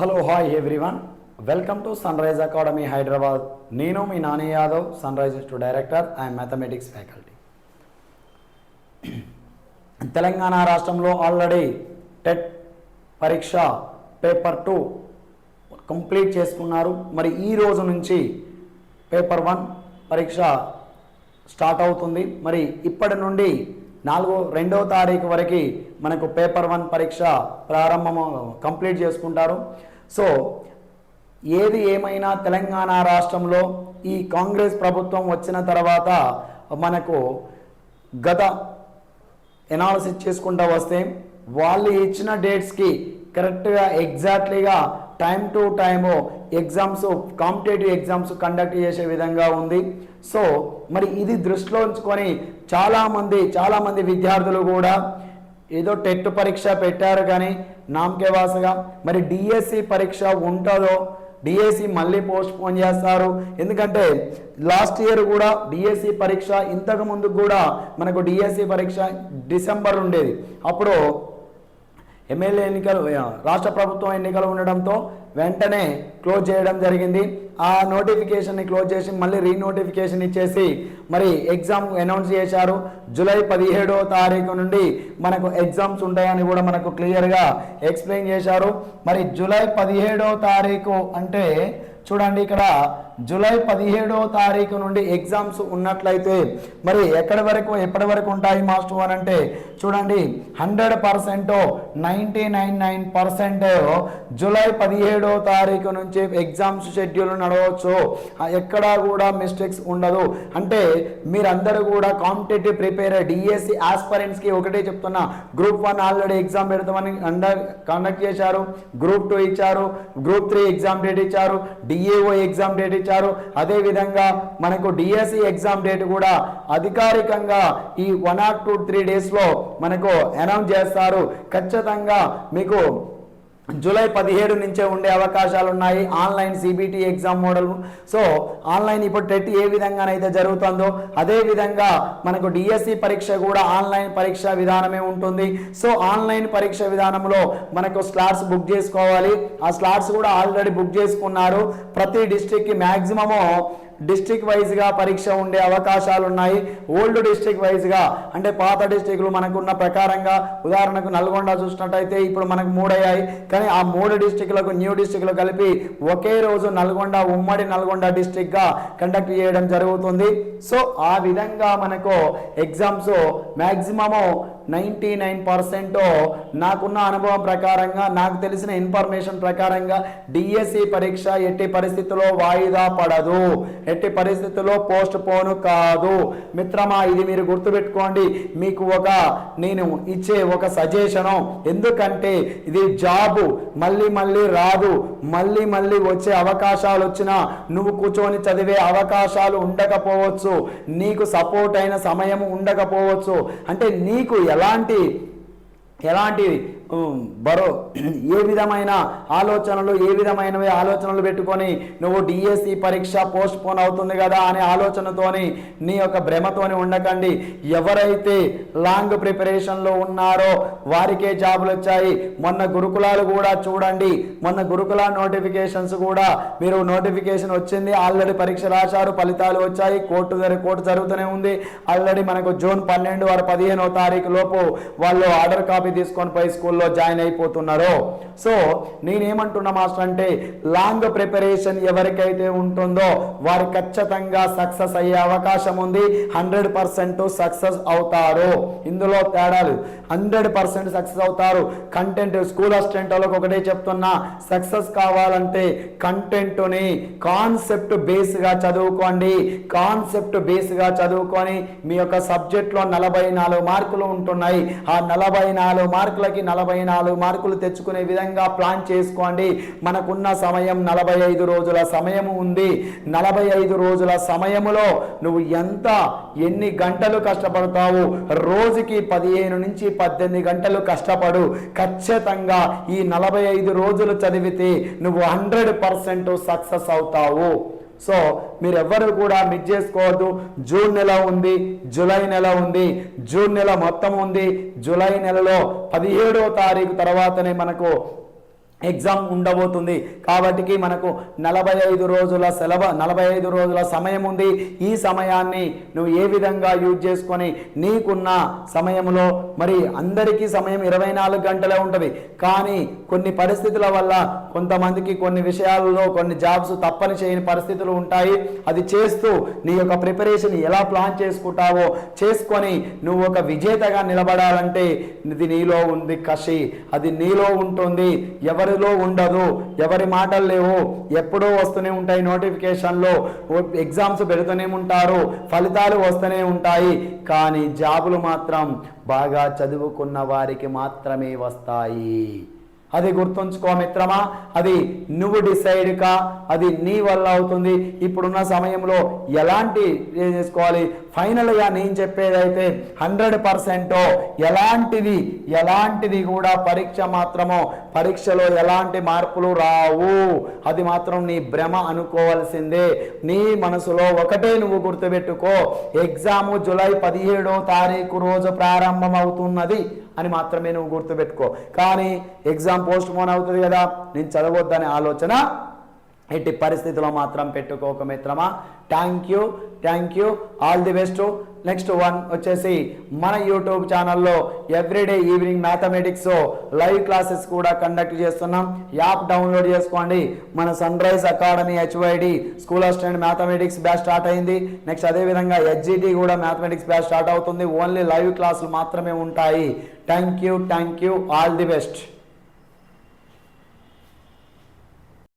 Hello hi everyone. Welcome to Sunrise Academy Hyderabad. నేను మీ Nani Yadav Sunrise director and mathematics faculty. Telangana రాష్ట్రంలో already TET పరీక్ష paper two complete చేసుకున్నారు. మరి ఈ రోజు నుంచి పేపర్ వన్ పరీక్ష స్టార్ట్ అవుతుంది. మరి ఇప్పటి నుండి నాలుగో రెండవ తారీఖు వరకు మనకు పేపర్ వన్ పరీక్ష ప్రారంభం కంప్లీట్ చేసుకుంటారు. సో ఏది ఏమైనా తెలంగాణ రాష్ట్రంలో ఈ కాంగ్రెస్ ప్రభుత్వం వచ్చిన తర్వాత మనకు గత ఎనాలిసిస్ చేసుకుంటూ వస్తే వాళ్ళు ఇచ్చిన డేట్స్కి కరెక్ట్గా ఎగ్జాక్ట్లీగా time to time exams competitive exams conduct చేసే విధంగా ఉంది. సో మరి ఇది దృష్టిలో ఉంచుకొని చాలామంది చాలామంది విద్యార్థులు కూడా ఏదో టెట్ పరీక్ష పెట్టారు కానీ నామకేవాసగా. మరి డిఎస్సి పరీక్ష ఉంటుందో డిఎస్సి మళ్ళీ పోస్ట్ పోన్ చేస్తారు. ఎందుకంటే లాస్ట్ ఇయర్ కూడా డిఎస్సి పరీక్ష ఇంతకు ముందు కూడా మనకు డిఎస్సి పరీక్ష డిసెంబర్ ఉండేది అప్పుడు ఎమ్మెల్యే ఎన్నికలు రాష్ట్ర ప్రభుత్వం ఎన్నికలు ఉండడంతో వెంటనే క్లోజ్ చేయడం జరిగింది. ఆ నోటిఫికేషన్ని క్లోజ్ చేసి మళ్ళీ రీనోటిఫికేషన్ ఇచ్చేసి మరి ఎగ్జామ్ అనౌన్స్ చేశారు. జూలై పదిహేడో తారీఖు నుండి మనకు ఎగ్జామ్స్ ఉంటాయని కూడా మనకు క్లియర్గా ఎక్స్ప్లెయిన్ చేశారు. మరి జూలై పదిహేడో తారీఖు అంటే చూడండి ఇక్కడ జూలై పదిహేడో తారీఖు నుండి ఎగ్జామ్స్ ఉన్నట్లయితే మరి ఎక్కడి వరకు ఎప్పటి వరకు ఉంటాయి మాస్టర్ అని అంటే చూడండి hundred percent ninety nine nine percent July పదిహేడో తారీఖు నుంచి ఎగ్జామ్స్ షెడ్యూల్ నడవచ్చు. ఎక్కడా కూడా మిస్టేక్స్ ఉండదు. అంటే మీరందరూ కూడా కాంపిటేటివ్ ప్రిపేర్ డిఎస్సి ఆస్పరెంట్స్కి ఒకటే చెప్తున్నా గ్రూప్ వన్ ఆల్రెడీ ఎగ్జామ్ పెడతామని అండర్ కండక్ట్ చేశారు గ్రూప్ టూ ఇచ్చారు గ్రూప్ త్రీ ఎగ్జామ్ డేట్ ఇచ్చారు డిఏఓ ఎగ్జామ్ డేట్ ఇచ్చారు. ప్రకటించారు. అదేవిధంగా మనకు డిఎస్సి ఎగ్జామ్ డేట్ కూడా అధికారికంగా ఈ వన్ ఆర్ టూ త్రీ డేస్లో మనకు అనౌన్స్ చేస్తారు. ఖచ్చితంగా మీకు జూలై పదిహేడు నుంచే ఉండే అవకాశాలు ఉన్నాయి online CBT exam model. So online ఇప్పుడు టెట్ ఏ విధంగానైతే జరుగుతుందో అదే విధంగా మనకు డిఎస్సి పరీక్ష కూడా ఆన్లైన్ పరీక్ష విధానమే ఉంటుంది. సో ఆన్లైన్ పరీక్ష విధానంలో మనకు స్లాట్స్ బుక్ చేసుకోవాలి. ఆ స్లాట్స్ కూడా ఆల్రెడీ బుక్ చేసుకున్నారు. ప్రతి డిస్టిక్కి మ్యాక్సిమము డిస్ట్రిక్ట్ వైజ్గా పరీక్ష ఉండే అవకాశాలు ఉన్నాయి ఓల్డ్ డిస్ట్రిక్ట్ వైజ్గా అంటే పాత డిస్ట్రిక్ట్లు మనకున్న ప్రకారంగా ఉదాహరణకు నల్గొండ చూసినట్టయితే ఇప్పుడు మనకు మూడయ్యాయి. కానీ ఆ మూడు డిస్టిక్లకు న్యూ డిస్టిక్లు కలిపి ఒకే రోజు నల్గొండ ఉమ్మడి నల్గొండ డిస్ట్రిక్ట్గా కండక్ట్ చేయడం జరుగుతుంది. సో ఆ విధంగా మనకు exams maximum ninety nine percent నాకున్న అనుభవం ప్రకారంగా నాకు తెలిసిన ఇన్ఫర్మేషన్ ప్రకారంగా డిఎస్సి పరీక్ష ఎట్టి పరిస్థితుల్లో వాయిదా పడదు. ఎట్టి పరిస్థితుల్లో పోస్ట్ పోను కాదు. మిత్రమా ఇది మీరు గుర్తుపెట్టుకోండి. మీకు ఒక నేను ఇచ్చే ఒక సజెషను. ఎందుకంటే ఇది జాబు. మళ్ళీ మళ్ళీ రాదు. మళ్ళీ మళ్ళీ వచ్చే అవకాశాలు వచ్చినా నువ్వు కూర్చొని చదివే అవకాశాలు ఉండకపోవచ్చు. నీకు సపోర్ట్ అయిన సమయం ఉండకపోవచ్చు. అంటే నీకు ఎలా ఎలాంటి ఎలాంటి బరో ఏ విధమైన ఆలోచనలు ఏ విధమైనవి ఆలోచనలు పెట్టుకొని నువ్వు డిఎస్సి పరీక్ష పోస్ట్ పోన్ అవుతుంది కదా అనే ఆలోచనతోని నీ యొక్క భ్రమతోని ఉండకండి. ఎవరైతే లాంగ్ ప్రిపరేషన్లో ఉన్నారో వారికే జాబులు వచ్చాయి. మొన్న గురుకులాలు కూడా చూడండి. మొన్న గురుకుల నోటిఫికేషన్స్ కూడా మీరు నోటిఫికేషన్ వచ్చింది. ఆల్రెడీ పరీక్ష రాశారు ఫలితాలు వచ్చాయి. కోర్టు జరి- కోర్టు జరుగుతూనే ఉంది. ఆల్రెడీ మనకు జూన్ పన్నెండు వారు పదిహేనో తారీఖు లోపు వాళ్ళు ఆర్డర్ కాపీ తీసుకొని పోయి స్కూల్లో జాయిన్ అయిపోతున్నారు. సో నేనేమంటున్నా మాస్టర్ అంటే లాంగ్ ప్రిపరేషన్ ఎవరికైతే ఉంటుందో వారు ఖచ్చితంగా సక్సెస్ అయ్యే అవకాశం ఉంది. హండ్రెడ్ పర్సెంట్ సక్సెస్ అవుతారు. ఇందులో తేడాలు. హండ్రెడ్ పర్సెంట్ సక్సెస్ అవుతారు. కంటెంట్ స్కూల్ అసిస్టెంట్ వాళ్ళకి ఒకటే చెప్తున్నా సక్సెస్ కావాలంటే కంటెంట్ని కాన్సెప్ట్ బేస్గా చదువుకోండి. కాన్సెప్ట్ బేస్గా చదువుకొని మీ యొక్క సబ్జెక్ట్లో నలభై నాలుగు మార్కులు ఉంటున్నాయి. ఆ నలభై నాలుగు మార్కులకి నలభై నాలుగు మార్కులు తెచ్చుకునే విధంగా ప్లాన్ చేసుకోండి. మనకున్న సమయం నలభై ఐదు రోజుల సమయం ఉంది. నలభై ఐదు రోజుల సమయములో నువ్వు ఎంత ఎన్ని గంటలు కష్టపడతావు? రోజుకి పదిహేను నుంచి పద్దెనిమిది గంటలు కష్టపడు. ఖచ్చితంగా ఈ నలభై ఐదు రోజులు చదివితే నువ్వు హండ్రెడ్ పర్సెంట్ సక్సెస్ అవుతావు. సో మీరు ఎవ్వరు కూడా మిస్ చేసుకోవద్దు. జూన్ నెల ఉంది జూలై నెల ఉంది. జూన్ నెల మొత్తం ఉంది. జూలై నెలలో పదిహేడో తారీఖు తర్వాతనే మనకు ఎగ్జామ్ ఉండబోతుంది. కాబట్టికి మనకు నలభై ఐదు రోజుల సెలవు నలభై ఐదు రోజుల సమయం ఉంది. ఈ సమయాన్ని నువ్వు ఏ విధంగా యూజ్ చేసుకొని నీకున్న సమయంలో మరి అందరికీ సమయం ఇరవై నాలుగు గంటలే ఉంటుంది. కానీ కొన్ని పరిస్థితుల వల్ల కొంతమందికి కొన్ని విషయాల్లో కొన్ని జాబ్స్ తప్పని చేయని పరిస్థితులు ఉంటాయి. అది చేస్తూ నీ యొక్క ప్రిపరేషన్ ఎలా ప్లాన్ చేసుకుంటావో చేసుకొని నువ్వు ఒక విజేతగా నిలబడాలంటే ఇది నీలో ఉంది కషి అది నీలో ఉంటుంది. ఎవరిలో ఉండదు ఎవరి మాటలు లేవు. ఎప్పుడూ వస్తూనే ఉంటాయి నోటిఫికేషన్లో. ఎగ్జామ్స్ పెడుతూనే ఉంటారు ఫలితాలు వస్తూనే ఉంటాయి. కానీ జాబులు మాత్రం బాగా చదువుకున్న వారికి మాత్రమే వస్తాయి. అది గుర్తుంచుకో మిత్రమా అది నువ్వు డిసైడ్ కా అది నీ వల్ల అవుతుంది. ఇప్పుడున్న సమయంలో ఎలాంటి చేసుకోవాలి? ఫైనల్గా నేను చెప్పేదైతే హండ్రెడ్ పర్సెంట్ ఎలాంటిది ఎలాంటిది కూడా పరీక్ష మాత్రమో పరీక్షలో ఎలాంటి మార్పులు రావు. అది మాత్రం నీ భ్రమ అనుకోవాల్సిందే. నీ మనసులో ఒకటే నువ్వు గుర్తుపెట్టుకో. ఎగ్జాము జూలై పదిహేడో తారీఖు రోజు ప్రారంభం అవుతున్నది అని మాత్రమే నువ్వు గుర్తుపెట్టుకో. కానీ ఎగ్జామ్ పోస్ట్ పోన్ అవుతుంది కదా నేను చదవద్దనే ఆలోచన ఎట్టి పరిస్థితిలో మాత్రం పెట్టుకోక మిత్రమా? Thank you thank you all the best next one వచ్చేసి మన యూట్యూబ్ ఛానల్లో everyday evening mathematics live classes కూడా కండక్ట్ చేస్తున్నాం. యాప్ డౌన్లోడ్ చేసుకోండి. మన Sunrise Academy HYD school of stand mathematics batch start అయింది. నెక్స్ట్ అదేవిధంగా హెచ్జిటి కూడా మ్యాథమెటిక్స్ బ్యాచ్ స్టార్ట్ అవుతుంది. ఓన్లీ లైవ్ క్లాసులు మాత్రమే ఉంటాయి. Thank you thank you all the best